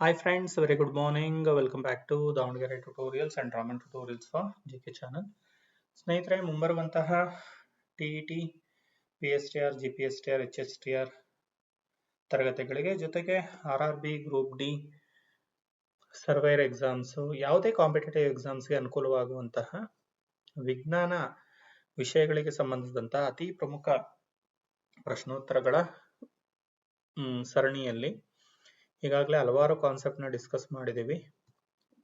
Hi friends, very good morning. Welcome back to Davanagere tutorials and Raman tutorials for G K channel ಸ್ನೇಹಿತರೆ ಮುಂಬರುವಂತಹ T E T P S T R G P S T R H S T R ತರಗತಿಗಳಿಗೆ ಜೊತೆಗೆ R R B group D surveyor exams ಯಾವುದೇ competitive ಎಕ್ಸಾಮ್ಸ್ಗೆ ಅನುಕೂಲವಾಗುವಂತಹ ವಿಜ್ಞಾನ ವಿಷಯಗಳಿಗೆ ಸಂಬಂಧಿಸಿದಂತಹ ಅತಿ ಪ್ರಮುಖ ಪ್ರಶ್ನೋತ್ತರಗಳ ಸರಣಿಯಲ್ಲಿ ಈಗಾಗಲೇ ಹಲವಾರು ಕಾನ್ಸೆಪ್ಟ್ನ ಡಿಸ್ಕಸ್ ಮಾಡಿದ್ದೀವಿ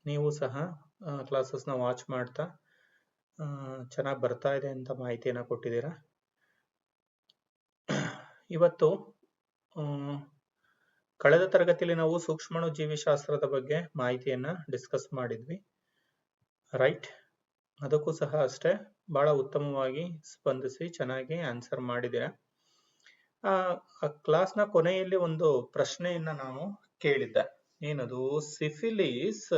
ನೀವು ಸಹ ಕ್ಲಾಸಸ್ನ ವಾಚ್ ಮಾಡ್ತಾ ಚೆನ್ನಾಗಿ ಬರ್ತಾ ಇದೆ ಅಂತ ಮಾಹಿತಿಯನ್ನು ಕೊಟ್ಟಿದ್ದೀರಾ? ಇವತ್ತು ಕಳೆದ ತರಗತಿಯಲ್ಲಿ ನಾವು ಸೂಕ್ಷ್ಮಣು ಜೀವಿಶಾಸ್ತ್ರದ ಬಗ್ಗೆ ಮಾಹಿತಿಯನ್ನ ಡಿಸ್ಕಸ್ ಮಾಡಿದ್ವಿ. ರೈಟ್ ಅದಕ್ಕೂ ಸಹ ಅಷ್ಟೇ, ಬಹಳ ಉತ್ತಮವಾಗಿ ಸ್ಪಂದಿಸಿ ಚೆನ್ನಾಗಿ ಆನ್ಸರ್ ಮಾಡಿದ್ದೀರಾ? ಆ ಕ್ಲಾಸ್ನ ಕೊನೆಯಲ್ಲಿ ಒಂದು ಪ್ರಶ್ನೆಯನ್ನ ನಾವು ಕೇಳಿದ್ದೆ. ಏನದು? ಸಿಫಿಲಿಸ್?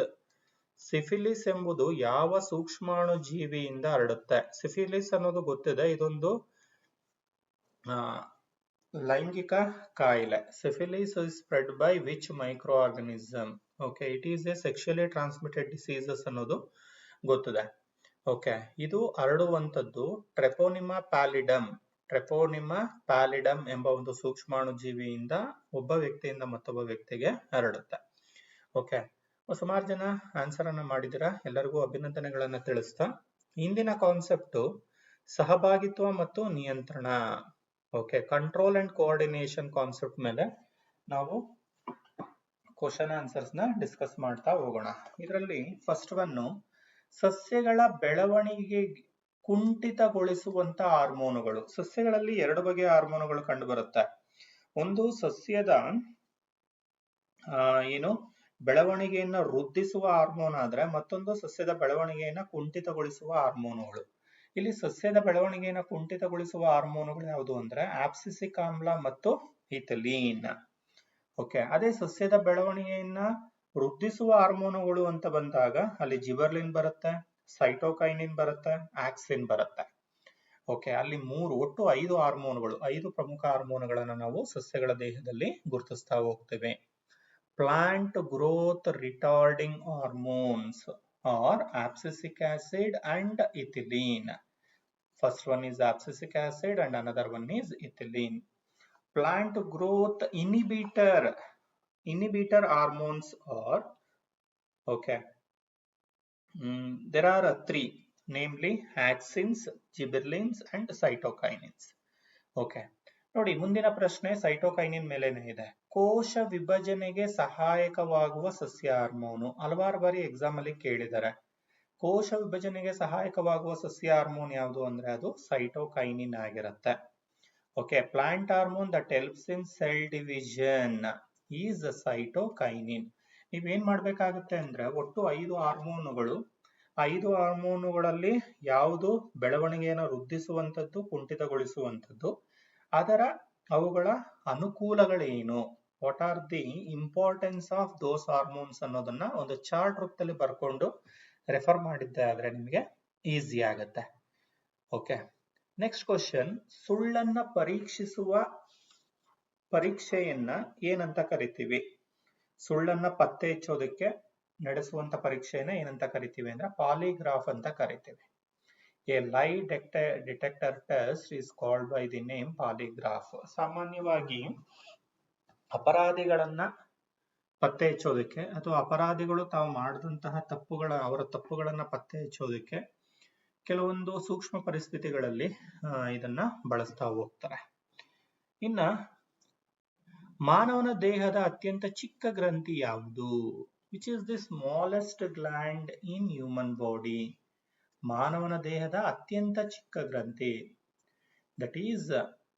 ಸಿಫಿಲಿಸ್ ಎಂಬುದು ಯಾವ ಸೂಕ್ಷ್ಮಾಣು ಜೀವಿಯಿಂದ ಹರಡುತ್ತೆ? ಸಿಫಿಲಿಸ್ ಅನ್ನೋದು ಗೊತ್ತಿದೆ. ಇದೊಂದು ಲೈಂಗಿಕ ಕಾಯಿಲೆ. Syphilis is spread by which micro organism okay it is a sexually transmitted diseases ಅನ್ನೋದು ಗೊತ್ತಿದೆ. ಓಕೆ ಇದು ಹರಡುವಂಥದ್ದು ಟ್ರೆಪೋನಿಮಾ ಪ್ಯಾಲಿಡಮ್. ಟ್ರೆಪೋನಿಮಾ ಪ್ಯಾಲಿಡಮ್ ಎಂಬ ಒಂದು ಸೂಕ್ಷ್ಮಾಣು ಜೀವಿಯಿಂದ ಒಬ್ಬ ವ್ಯಕ್ತಿಯಿಂದ ಮತ್ತೊಬ್ಬ ವ್ಯಕ್ತಿಗೆ ಹರಡುತ್ತೆ. ಓಕೆ ಸುಮಾರು ಜನ ಆನ್ಸರ್ ಅನ್ನ ಮಾಡಿದಿರ. ಎಲ್ಲರಿಗೂ ಅಭಿನಂದನೆಗಳನ್ನ ತಿಳಿಸ್ತಾ. ಇಂದಿನ ಕಾನ್ಸೆಪ್ಟ್ ಸಹಭಾಗಿತ್ವ ಮತ್ತು ನಿಯಂತ್ರಣ. Okay control and coordination concept ಮೇಲೆ ನಾವು ಕ್ವಶನ್ ಆನ್ಸರ್ಸ್ನ ಡಿಸ್ಕಸ್ ಮಾಡ್ತಾ ಹೋಗೋಣ. ಇದರಲ್ಲಿ ಫಸ್ಟ್ ಒನ್ ಸಸ್ಯಗಳ ಬೆಳವಣಿಗೆ ಕುಂಠಿತಗೊಳಿಸುವಂತ ಹಾರ್ಮೋನುಗಳು. ಸಸ್ಯಗಳಲ್ಲಿ ಎರಡು ಬಗೆಯ ಹಾರ್ಮೋನುಗಳು ಕಂಡು ಬರುತ್ತೆ ಒಂದು ಸಸ್ಯದ ಏನು, ಬೆಳವಣಿಗೆಯನ್ನ ವೃದ್ಧಿಸುವ ಹಾರ್ಮೋನ್ ಆದ್ರೆ ಮತ್ತೊಂದು ಸಸ್ಯದ ಬೆಳವಣಿಗೆಯನ್ನ ಕುಂಠಿತಗೊಳಿಸುವ ಹಾರ್ಮೋನುಗಳು. ಇಲ್ಲಿ ಸಸ್ಯದ ಬೆಳವಣಿಗೆಯನ್ನ ಕುಂಠಿತಗೊಳಿಸುವ ಹಾರ್ಮೋನುಗಳು ಯಾವುದು ಅಂದ್ರೆ ಆಪ್ಸಿಸಿಕ್ ಆಮ್ಲ ಮತ್ತು ಇಥಲೀನ್. ಓಕೆ, ಅದೇ ಸಸ್ಯದ ಬೆಳವಣಿಗೆಯನ್ನ ವೃದ್ಧಿಸುವ ಹಾರ್ಮೋನುಗಳು ಅಂತ ಬಂದಾಗ ಅಲ್ಲಿ ಜಿಬರ್ಲಿನ್ ಬರುತ್ತೆ ಸೈಟೋಕೈನಿನ್ ಬರುತ್ತೆ ಆಕ್ಸಿನ್ ಬರುತ್ತೆ. ಓಕೆ ಅಲ್ಲಿ ಮೂರು, ಒಟ್ಟು ಐದು ಹಾರ್ಮೋನ್ಗಳು ಐದು ಪ್ರಮುಖ ಹಾರ್ಮೋನ್ಗಳನ್ನು ನಾವು ಸಸ್ಯಗಳ ದೇಹದಲ್ಲಿ ಗುರುತಿಸ್ತಾ ಹೋಗ್ತೇವೆ. Plant growth retarding hormones are abscisic acid and ethylene first one is abscisic acid and another one is ethylene plant growth inhibitor inhibitor hormones are okay Mm, there are uh, three namely axins gibberellins and cytokinins okay ನೋಡಿ ಮುಂದಿನ ಪ್ರಶ್ನೆ cytokinin ಮೇಲೇನೆ ಇದೆ. ಕೋಶ ವಿಭಜನೆಗೆ ಸಹಾಯಕವಾಗುವ ಸಸ್ಯ hormone. ಹಲವಾರು ಬಾರಿ ಎಕ್ಸಾಮ್ ಅಲ್ಲಿ ಕೇಳಿದ್ದಾರೆ. ಕೋಶ ವಿಭಜನೆಗೆ ಸಹಾಯಕವಾಗುವ ಸಸ್ಯ ಹಾರ್ಮೋನ್ ಯಾವುದು ಅಂದ್ರೆ ಅದು ಸೈಟೋಕೈನಿನ್ ಆಗಿರುತ್ತೆ. Okay plant hormone that helps in cell division is cytokinin ನೀವೇನ್ ಮಾಡಬೇಕಾಗುತ್ತೆ ಅಂದ್ರೆ ಒಟ್ಟು ಐದು ಹಾರ್ಮೋನುಗಳು, ಐದು ಹಾರ್ಮೋನುಗಳಲ್ಲಿ ಯಾವುದು ಬೆಳವಣಿಗೆಯನ್ನು ವೃದ್ಧಿಸುವಂಥದ್ದು, ಕುಂಠಿತಗೊಳಿಸುವಂಥದ್ದು, ಅದರ ಅವುಗಳ ಅನುಕೂಲಗಳೇನು? What are the importance of those hormones ಅನ್ನೋದನ್ನ ಒಂದು ಚಾರ್ಟ್ ರೂಪದಲ್ಲಿ ಬರ್ಕೊಂಡು ರೆಫರ್ ಮಾಡಿದ್ದೆ ಆದ್ರೆ ನಿಮಗೆ ಈಸಿ ಆಗತ್ತೆ. ಓಕೆ ನೆಕ್ಸ್ಟ್ ಕ್ವಶನ್ ಸುಳ್ಳನ್ನ ಪರೀಕ್ಷಿಸುವ ಪರೀಕ್ಷೆಯನ್ನ ಏನಂತ ಕರಿತೀವಿ? ಸುಳ್ಳನ್ನ ಪತ್ತೆ ಹಚ್ಚೋದಕ್ಕೆ ನಡೆಸುವಂತ ಪರೀಕ್ಷೆಯನ್ನ ಏನಂತ ಕರಿತೀವಿ ಅಂದ್ರೆ ಪಾಲಿಗ್ರಾಫ್ ಅಂತ ಕರಿತೀವಿ. A lie detector test is called by the name polygraph ಸಾಮಾನ್ಯವಾಗಿ ಅಪರಾಧಿಗಳನ್ನ ಪತ್ತೆ ಹಚ್ಚೋದಕ್ಕೆ ಅಥವಾ ಅಪರಾಧಿಗಳು ತಾವು ಮಾಡಿದಂತಹ ತಪ್ಪುಗಳ, ಅವರ ತಪ್ಪುಗಳನ್ನ ಪತ್ತೆ ಹಚ್ಚೋದಕ್ಕೆ ಕೆಲವೊಂದು ಸೂಕ್ಷ್ಮ ಪರಿಸ್ಥಿತಿಗಳಲ್ಲಿ ಇದನ್ನ ಬಳಸ್ತಾ ಹೋಗ್ತಾರೆ. ಇನ್ನ ಮಾನವನ ದೇಹದ ಅತ್ಯಂತ ಚಿಕ್ಕ ಗ್ರಂಥಿ ಯಾವುದು? Which is the smallest gland in human body ಮಾನವನ ದೇಹದ ಅತ್ಯಂತ ಚಿಕ್ಕ ಗ್ರಂಥಿ. ದಟ್ ಈಸ್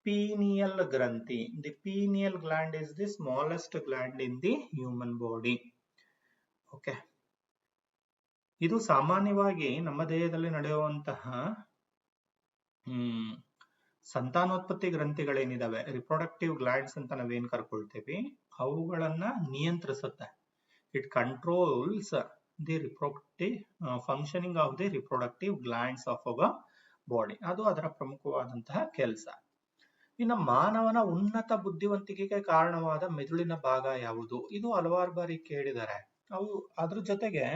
ಪೀನಿಯಲ್ ಗ್ರಂಥಿ. The pineal gland is the smallest gland in the human body okay ಇದು ಸಾಮಾನ್ಯವಾಗಿ ನಮ್ಮ ದೇಹದಲ್ಲಿ ನಡೆಯುವಂತಹ, ಹ್ಮ್ ಸಂತಾನೋತ್ಪತ್ತಿ ಗ್ರಂಥಿಗಳೇನಿದಾವೆ? ರಿಪ್ರೊಡಕ್ಟಿವ್ ಗ್ಲ್ಯಾಂಡ್ಸ್ ಅಂತ ನಾವೇನ್ ಕರ್ಕೊಳ್ತೀವಿ? ಅವುಗಳನ್ನ ನಿಯಂತ್ರಿಸುತ್ತೆ. It controls the reproductive functioning of the reproductive glands of our body ಅದು ಅದರ ಪ್ರಮುಖವಾದಂತಹ ಕೆಲಸ. ಇನ್ನು ಮಾನವನ ಉನ್ನತ ಬುದ್ಧಿವಂತಿಕೆಗೆ ಕಾರಣವಾದ ಮೆದುಳಿನ ಭಾಗ ಯಾವುದು? ಇದು ಹಲವಾರು ಬಾರಿ ಕೇಳಿದ್ದಾರೆ ಅವು ಅದ್ರ ಜೊತೆಗೆ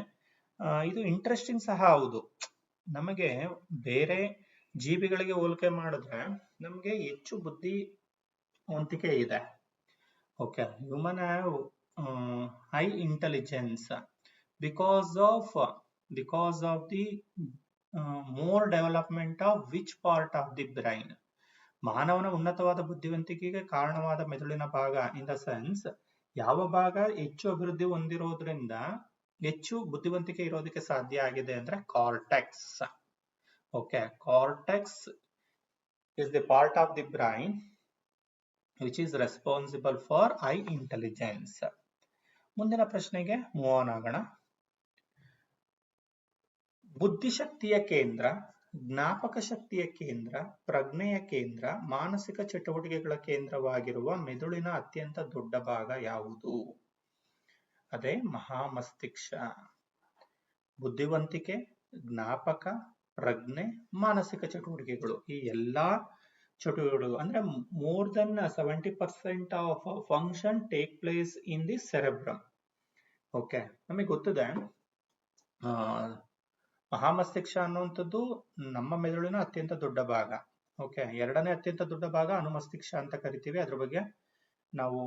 ಇದು ಇಂಟ್ರೆಸ್ಟಿಂಗ್ ಸಹ ಹೌದು. ನಮಗೆ ಬೇರೆ ಜೀವಿಗಳಿಗೆ ಹೋಲಿಕೆ ಮಾಡಿದ್ರೆ ನಮ್ಗೆ ಹೆಚ್ಚು ಬುದ್ಧಿವಂತಿಕೆ ಇದೆ. Okay human have high intelligence because of because of the more development of which part of the brain ಮಾನವನ ಉನ್ನತವಾದ ಬುದ್ಧಿವಂತಿಕೆಗೆ ಕಾರಣವಾದ ಮೆದುಳಿನ ಭಾಗ ಇನ್ ದ ಸೆನ್ಸ್ ಯಾವ ಭಾಗ ಹೆಚ್ಚು ಅಭಿವೃದ್ಧಿ ಹೊಂದಿರೋದ್ರಿಂದ ಹೆಚ್ಚು ಬುದ್ಧಿವಂತಿಕೆ ಇರೋದಕ್ಕೆ ಸಾಧ್ಯ ಆಗಿದೆ ಅಂದ್ರೆ cortex okay cortex is the part of the brain which is responsible for I intelligence. ಮುಂದಿನ ಪ್ರಶ್ನೆಗೆ ಮೂವ್ ಆನ್ ಬುದ್ಧಿಶಕ್ತಿಯ ಕೇಂದ್ರ, ಜ್ಞಾಪಕ ಶಕ್ತಿಯ ಕೇಂದ್ರ, ಪ್ರಜ್ಞೆಯ ಕೇಂದ್ರ, ಮಾನಸಿಕ ಚಟುವಟಿಕೆಗಳ ಕೇಂದ್ರವಾಗಿರುವ ಮೆದುಳಿನ ಅತ್ಯಂತ ದೊಡ್ಡ ಭಾಗ ಯಾವುದು? ಅದೇ ಮಹಾಮಸ್ತಿಷ್ಕ. ಬುದ್ಧಿವಂತಿಕೆ, ಜ್ಞಾಪಕ ಪ್ರಜ್ಞೆ ಮಾನಸಿಕ ಚಟುವಟಿಕೆಗಳು. ಈ ಎಲ್ಲಾ ಚಟುವಟಿಕೆಗಳು ಅಂದ್ರೆ more than seventy percent of function take place in the cerebrum okay ನಮಗೆ ಗೊತ್ತಿದೆ ಆ, ಮಹಾಮಸ್ತಿಷ್ಕ ಅನ್ನುವಂಥದ್ದು ನಮ್ಮ ಮೆದುಳಿನ ಅತ್ಯಂತ ದೊಡ್ಡ ಭಾಗ. ಓಕೆ ಎರಡನೇ ಅತ್ಯಂತ ದೊಡ್ಡ ಭಾಗ ಅನುಮಸ್ತಿಕ್ಷ ಅಂತ ಕರಿತೀವಿ. ಅದ್ರ ಬಗ್ಗೆ ನಾವು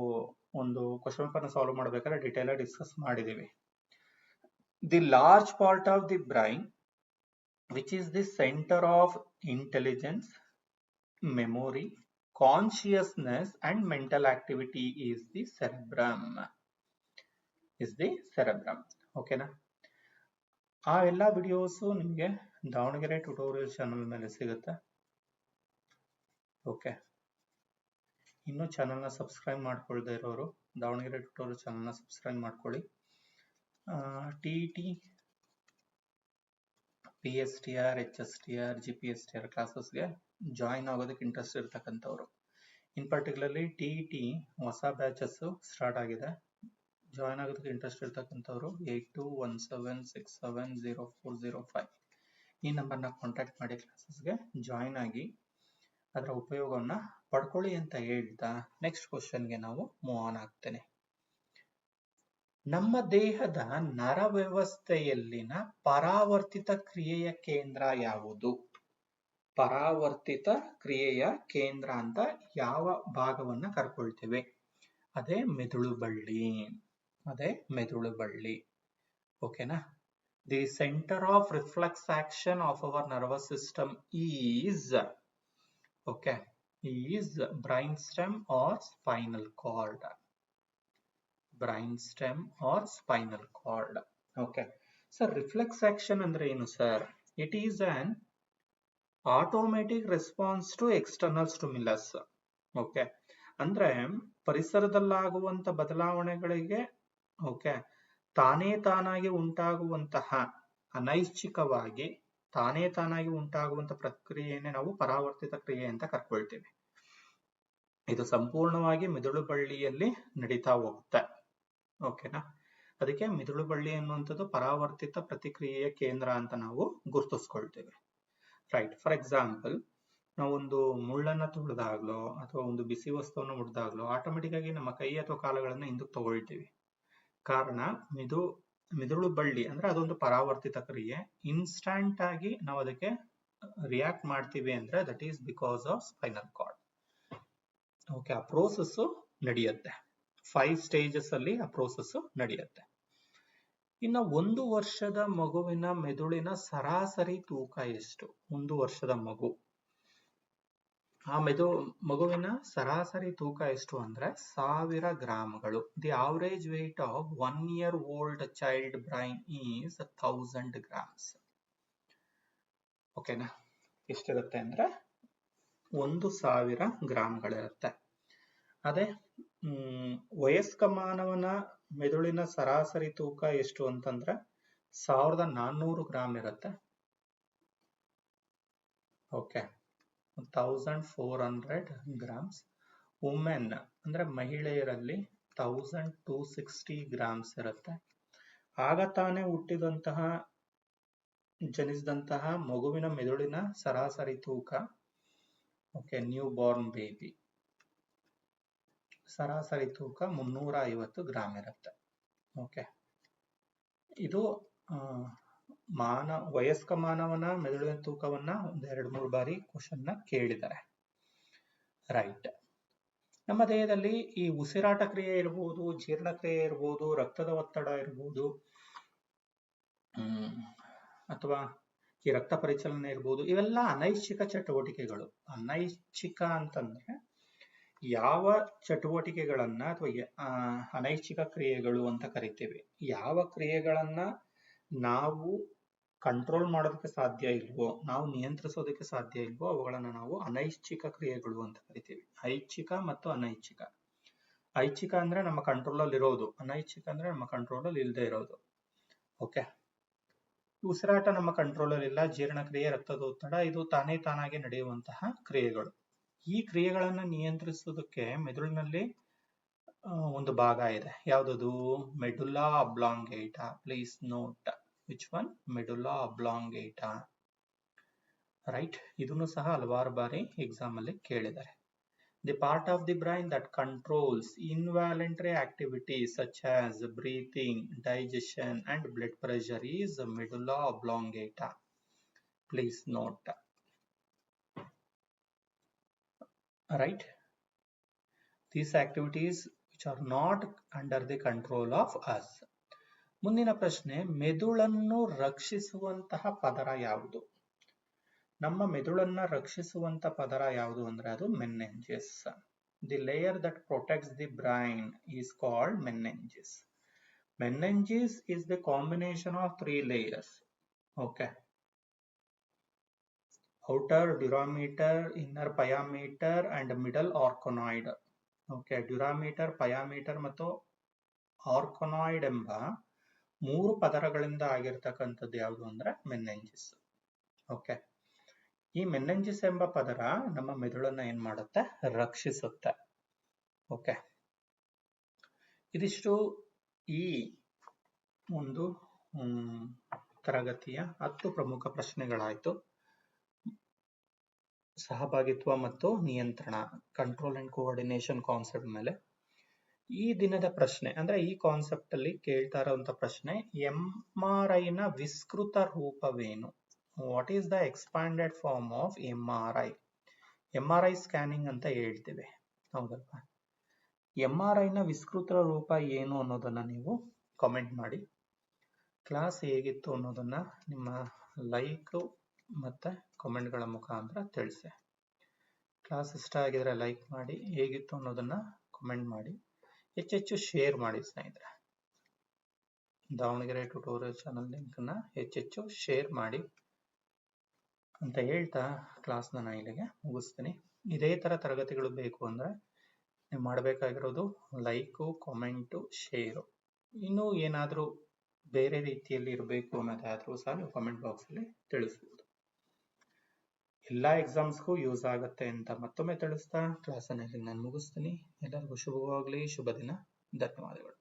ಒಂದು ಕ್ವಶನ್ ಪೇಪರ್ ಸಾಲ್ವ್ ಮಾಡಬೇಕಾದ್ರೆ ಡೀಟೇಲ್ ಡಿಸ್ಕಸ್ ಮಾಡಿದೀವಿ. The large part of the brain which is the centre of intelligence memory consciousness and mental activity is the cerebrum is the cerebrum ಓಕೆನಾ ಆ ಎಲ್ಲ ವಿಡಿಯೋಸು ನಿಮಗೆ ದಾವಣಗೆರೆ ಟ್ಯುಟೋರಿಯಲ್ ಚಾನಲ್ ಮೇಲೆ ಸಿಗುತ್ತೆ. Okay ಇನ್ನೂ ಚಾನಲ್ನ ಸಬ್ಸ್ಕ್ರೈಬ್ ಮಾಡ್ಕೊಳ್ದೇ ಇರೋರು, ದಾವಣಗೆರೆ ಟ್ಯುಟೋರಿಯಲ್ ಚಾನಲ್ನ ಸಬ್ಸ್ಕ್ರೈಬ್ ಮಾಡ್ಕೊಳ್ಳಿ. T T P S T R H S T R G P S T R ಕ್ಲಾಸಸ್ಗೆ join ಆಗೋದಕ್ಕೆ ಇಂಟ್ರೆಸ್ಟ್ ಇರ್ತಕ್ಕಂಥವ್ರು. ಇನ್ ಪರ್ಟಿಕ್ಯುಲರ್ಲಿ ಟಿ ಟಿ ಹೊಸ ಬ್ಯಾಚಸ್ ಸ್ಟಾರ್ಟ್ ಆಗಿದೆ. ಜಾಯಿನ್ ಆಗೋದಕ್ಕೆ ಇಂಟ್ರೆಸ್ಟ್ ಇರ್ತಕ್ಕಂಥವ್ರು eight two one seven six seven zero four zero five ಈ ನಂಬರ್ನ contact ಮಾಡಿ ಕ್ಲಾಸಸ್ಗೆ join ಆಗಿ ಅದರ ಉಪಯೋಗವನ್ನ ಪಡ್ಕೊಳ್ಳಿ ಅಂತ ಹೇಳ್ತಾ ನೆಕ್ಸ್ಟ್ ಕ್ವಶನ್ಗೆ ನಾವು ಮೂವ್ ಆನ್ ಆಗ್ತೇನೆ. ನಮ್ಮ ದೇಹದ ನರ ವ್ಯವಸ್ಥೆಯಲ್ಲಿನ ಪರಾವರ್ತಿತ ಕ್ರಿಯೆಯ ಕೇಂದ್ರ ಯಾವುದು? ಪರಾವರ್ತಿತ ಕ್ರಿಯೆಯ ಕೇಂದ್ರ ಅಂತ ಯಾವ ಭಾಗವನ್ನ ಕರ್ಕೊಳ್ತೇವೆ? ಅದೇ ಮೆದುಳು ಬಳ್ಳಿ. ಅದೇ ಮೆದುಳು ಬಳ್ಳಿ. ಓಕೆನಾ? The centre of reflex action of our nervous system is okay is brain stem or spinal cord stem or spinal cord okay sir reflex action ಅಂದ್ರೆ ಏನು sir it is an automatic response to external stimulus okay ಅಂದ್ರೆ ಪರಿಸರದಲ್ಲಾಗುವಂತ ಬದಲಾವಣೆಗಳಿಗೆ okay ತಾನೇ ತಾನಾಗಿ ಉಂಟಾಗುವಂತಹ ಅನೈಚ್ಛಿಕವಾಗಿ ತಾನೇ ತಾನಾಗಿ ಉಂಟಾಗುವಂತ ಪ್ರಕ್ರಿಯೆಯನ್ನೇ ನಾವು ಪರಾವರ್ತಿತ ಕ್ರಿಯೆ ಅಂತ ಕರ್ಕೊಳ್ತೀವಿ. ಇದು ಸಂಪೂರ್ಣವಾಗಿ ಮಿದುಳು ಬಳ್ಳಿಯಲ್ಲಿ ನಡೀತಾ ಹೋಗುತ್ತೆ. ಓಕೆನಾ? ಅದಕ್ಕೆ ಮಿದುಳು ಬಳ್ಳಿ ಅನ್ನುವಂಥದ್ದು ಪರಾವರ್ತಿತ ಪ್ರತಿಕ್ರಿಯೆಯ ಕೇಂದ್ರ ಅಂತ ನಾವು ಗುರುತಿಸ್ಕೊಳ್ತೇವೆ. ರೈಟ್ ಫಾರ್ ಎಕ್ಸಾಂಪಲ್ ನಾವೊಂದು ಮುಳ್ಳನ್ನ ತುಳಿದಾಗ್ಲೋ ಅಥವಾ ಒಂದು ಬಿಸಿ ವಸ್ತುವನ್ನು ಮುಡ್ದಾಗ್ಲೋ ಆಟೋಮೆಟಿಕ್ ಆಗಿ ನಮ್ಮ ಕೈ ಅಥವಾ ಕಾಲುಗಳನ್ನು ಹಿಂದಕ್ಕೆ ತಗೊಳ್ತೀವಿ. ಕಾರಣ, ಮಿದು ಮಿದುಳು ಬಳ್ಳಿ ಅಂದ್ರೆ ಅದೊಂದು ಪರಾವರ್ತಿತ ಕ್ರಿಯೆ. ಇನ್ಸ್ಟಂಟ್ ಆಗಿ ನಾವು ಅದಕ್ಕೆ ರಿಯಾಕ್ಟ್ ಮಾಡ್ತೀವಿ ಅಂದ್ರೆ that is because of spinal cord okay ಆ ಪ್ರೋಸೆಸ್ ನಡೆಯುತ್ತೆ. ಫೈವ್ ಸ್ಟೇಜಸ್ ಅಲ್ಲಿ ಆ ಪ್ರೋಸೆಸ್ ನಡೆಯುತ್ತೆ. ಇನ್ನು ಒಂದು ವರ್ಷದ ಮಗುವಿನ ಮೆದುಳಿನ ಸರಾಸರಿ ತೂಕ ಎಷ್ಟು? ಒಂದು ವರ್ಷದ ಮಗು. ಆ ಮೆದು, ಮಗುವಿನ ಸರಾಸರಿ ತೂಕ ಎಷ್ಟು ಅಂದ್ರೆ ಸಾವಿರ ಗ್ರಾಮ್ಗಳು. The average weight of one year old child brain is thousand grams ಓಕೆನಾ ಎಷ್ಟಿರುತ್ತೆ ಅಂದ್ರೆ ಒಂದು ಸಾವಿರ ಗ್ರಾಮ್ಗಳಿರುತ್ತೆ. ಅದೇ ವಯಸ್ಕ ಮಾನವನ ಮೆದುಳಿನ ಸರಾಸರಿ ತೂಕ ಎಷ್ಟು ಅಂತಂದ್ರೆ ಸಾವಿರದ ನಾನ್ನೂರು ಗ್ರಾಮ್ ಇರುತ್ತೆ. Okay thousand four hundred grams women ಅಂದ್ರೆ ಮಹಿಳೆಯರಲ್ಲಿ ತೌಸಂಡ್ ಟೂ ಸಿಕ್ಸ್ಟಿ ಗ್ರಾಮ್ಸ್ ಇರುತ್ತೆ. ಆಗ ತಾನೇ ಹುಟ್ಟಿದಂತಹ, ಜನಿಸಿದಂತಹ ಮಗುವಿನ ಮೆದುಳಿನ ಸರಾಸರಿ ತೂಕ ಓಕೆ ನ್ಯೂ ಬಾರ್ನ್ ಬೇಬಿ ಸರಾಸರಿ ತೂಕ ಮುನ್ನೂರ ಐವತ್ತು ಗ್ರಾಮ್ ಇರುತ್ತೆ. ಓಕೆ ಇದು ಮಾನ, ವಯಸ್ಕ ಮಾನವನ ಮೆದುಳಿನ ತೂಕವನ್ನ ಒಂದೆರಡು ಮೂರು ಬಾರಿ ಕ್ವಶನ್ನ ಕೇಳಿದ್ದಾರೆ. ರೈಟ್ ನಮ್ಮ ದೇಹದಲ್ಲಿ ಈ ಉಸಿರಾಟ ಕ್ರಿಯೆ ಇರಬಹುದು ಜೀರ್ಣಕ್ರಿಯೆ ಇರಬಹುದು ರಕ್ತದ ಒತ್ತಡ ಇರಬಹುದು ಅಥವಾ ಈ ರಕ್ತ ಪರಿಚಲನೆ ಇರಬಹುದು ಇವೆಲ್ಲ ಅನೈಚ್ಛಿಕ ಚಟುವಟಿಕೆಗಳು. ಅನೈಚ್ಛಿಕ ಅಂತಂದ್ರೆ ಯಾವ ಚಟುವಟಿಕೆಗಳನ್ನ ಅಥವಾ ಅನೈಚ್ಛಿಕ ಕ್ರಿಯೆಗಳು ಅಂತ ಕರಿತೇವೆ. ಯಾವ ಕ್ರಿಯೆಗಳನ್ನ ನಾವು ಕಂಟ್ರೋಲ್ ಮಾಡೋದಕ್ಕೆ ಸಾಧ್ಯ ಇಲ್ವೋ, ನಾವು ನಿಯಂತ್ರಿಸೋದಕ್ಕೆ ಸಾಧ್ಯ ಇಲ್ವೋ, ಅವುಗಳನ್ನ ನಾವು ಅನೈಚ್ಛಿಕ ಕ್ರಿಯೆಗಳು ಅಂತ ಕರಿತೀವಿ. ಐಚ್ಛಿಕ ಮತ್ತು ಅನೈಚ್ಛಿಕ. ಐಚ್ಛಿಕ ಅಂದ್ರೆ ನಮ್ಮ ಕಂಟ್ರೋಲ್ ಅಲ್ಲಿ ಇರೋದು. ಅನೈಚ್ಛಿಕ ಅಂದ್ರೆ ನಮ್ಮ ಕಂಟ್ರೋಲ್ ಅಲ್ಲಿ ಇಲ್ಲದೆ ಇರೋದು. ಓಕೆ ಉಸಿರಾಟ ನಮ್ಮ ಕಂಟ್ರೋಲ್ ಅಲ್ಲಿ ಇಲ್ಲ. ಜೀರ್ಣಕ್ರಿಯೆ ರಕ್ತದ ಒತ್ತಡ ಇದು ತಾನೇ ತಾನಾಗಿ ನಡೆಯುವಂತಹ ಕ್ರಿಯೆಗಳು. ಈ ಕ್ರಿಯೆಗಳನ್ನು ನಿಯಂತ್ರಿಸೋದಕ್ಕೆ ಮೆದುಳಿನಲ್ಲಿ ಒಂದು ಭಾಗ ಇದೆ. ಯಾವುದದು? Medulla oblongata. Please note which one medulla oblongata. Right ಇದನ್ನು ಸಹ ಹಲವಾರು ಬಾರಿ ಎಕ್ಸಾಮ್ ಅಲ್ಲಿ ಕೇಳಿದ್ದಾರೆ. The part of the brain that controls involuntary activities such as breathing digestion, and blood pressure is medulla oblongata. Please note. Right? These activities which are not under the control of us. ಮುಂದಿನ ಪ್ರಶ್ನೆ, ಮೆದುಳನ್ನು ರಕ್ಷಿಸುವಂತಹ ಪದರ ಯಾವುದು? ನಮ್ಮ ಮೆದುಳನ್ನ ರಕ್ಷಿಸುವಂತ ಪದರ ಯಾವುದು ಅಂದ್ರೆ ಅದು meninges. The layer that protects the brain is called meninges meninges is the combination of three layers okay outer dura mater inner pia mater and middle arachnoid okay dura mater pia mater ಮತ್ತು arachnoid ಎಂಬ ಮೂರು ಪದರಗಳಿಂದ ಆಗಿರ್ತಕ್ಕಂಥದ್ದು ಯಾವುದು ಅಂದ್ರೆ ಮೆನ್ನೆಂಜಿಸ್. Okay ಈ ಮೆನ್ನೆಂಜಿಸ್ ಎಂಬ ಪದರ ನಮ್ಮ ಮೆದುಳನ್ನ ಏನ್ ಮಾಡುತ್ತೆ? ರಕ್ಷಿಸುತ್ತೆ. ಓಕೆ ಇದಿಷ್ಟು ಈ ಒಂದು ತರಗತಿಯ ಹತ್ತು ಪ್ರಮುಖ ಪ್ರಶ್ನೆಗಳಾಯ್ತು. ಸಹಭಾಗಿತ್ವ ಮತ್ತು ನಿಯಂತ್ರಣ ಕಂಟ್ರೋಲ್ ಅಂಡ್ ಕೋಆರ್ಡಿನೇಷನ್ ಕಾನ್ಸೆಪ್ಟ್ ಮೇಲೆ. ಈ ದಿನದ ಪ್ರಶ್ನೆ, ಅಂದ್ರೆ ಈ ಕಾನ್ಸೆಪ್ಟ್ ಅಲ್ಲಿ ಕೇಳ್ತಾ ಇರುವಂತ ಪ್ರಶ್ನೆ ಎಂ ಆರ್ ಐ ನ ವಿಸ್ತೃತ ರೂಪವೇನು? What is the expanded form of M R I M R I scanning ಅಂತ ಹೇಳ್ತೇವೆ. ಹೌದಲ್ವಾ? ಎಂ ಆರ್ ಐ ನ ವಿಸ್ತೃತ ರೂಪ ಏನು ಅನ್ನೋದನ್ನ ನೀವು ಕಾಮೆಂಟ್ ಮಾಡಿ. ಕ್ಲಾಸ್ ಹೇಗಿತ್ತು ಅನ್ನೋದನ್ನ ನಿಮ್ಮ ಲೈಕ್ ಮತ್ತೆ ಕಮೆಂಟ್ಗಳ ಮುಖಾಂತರ ತಿಳಿಸಿ. ಕ್ಲಾಸ್ ಇಷ್ಟ ಆಗಿದ್ರೆ ಲೈಕ್ ಮಾಡಿ, ಹೇಗಿತ್ತು ಅನ್ನೋದನ್ನ ಕಾಮೆಂಟ್ ಮಾಡಿ, ಹೆಚ್ಚೆಚ್ಚು ಶೇರ್ ಮಾಡಿ ಸ್ನೇಹಿತರೆ. ದಾವಣಗೆರೆ ಟ್ಯುಟೋರಿಯಲ್ ಚಾನಲ್ ಲಿಂಕನ್ನು ಹೆಚ್ಚೆಚ್ಚು ಶೇರ್ ಮಾಡಿ ಅಂತ ಹೇಳ್ತಾ ಕ್ಲಾಸ್ನ ನಾನು ಇಲ್ಲಿಗೆ ಮುಗಿಸ್ತೀನಿ. ಇದೇ ಥರ ತರಗತಿಗಳು ಬೇಕು ಅಂದರೆ ನೀವು ಮಾಡಬೇಕಾಗಿರೋದು ಲೈಕು ಕಾಮೆಂಟು ಶೇರು ಇನ್ನೂ ಏನಾದರೂ ಬೇರೆ ರೀತಿಯಲ್ಲಿ ಇರಬೇಕು ಅನ್ನೋದಾದರೂ ಸಹ ನೀವು ಕಾಮೆಂಟ್ ಬಾಕ್ಸಲ್ಲಿ ತಿಳಿಸ್ಬೋದು. ಎಲ್ಲ ಎಕ್ಸಾಮ್ಸ್ಗೂ ಯೂಸ್ ಆಗುತ್ತೆ ಅಂತ ಮತ್ತೊಮ್ಮೆ ತಿಳಿಸ್ತಾ ಕ್ಲಾಸನ್ನು ನಾನು ಮುಗಿಸ್ತೀನಿ. ಎಲ್ಲರಿಗೂ ಶುಭವಾಗಲಿ, ಶುಭ ದಿನ. ಧನ್ಯವಾದಗಳು.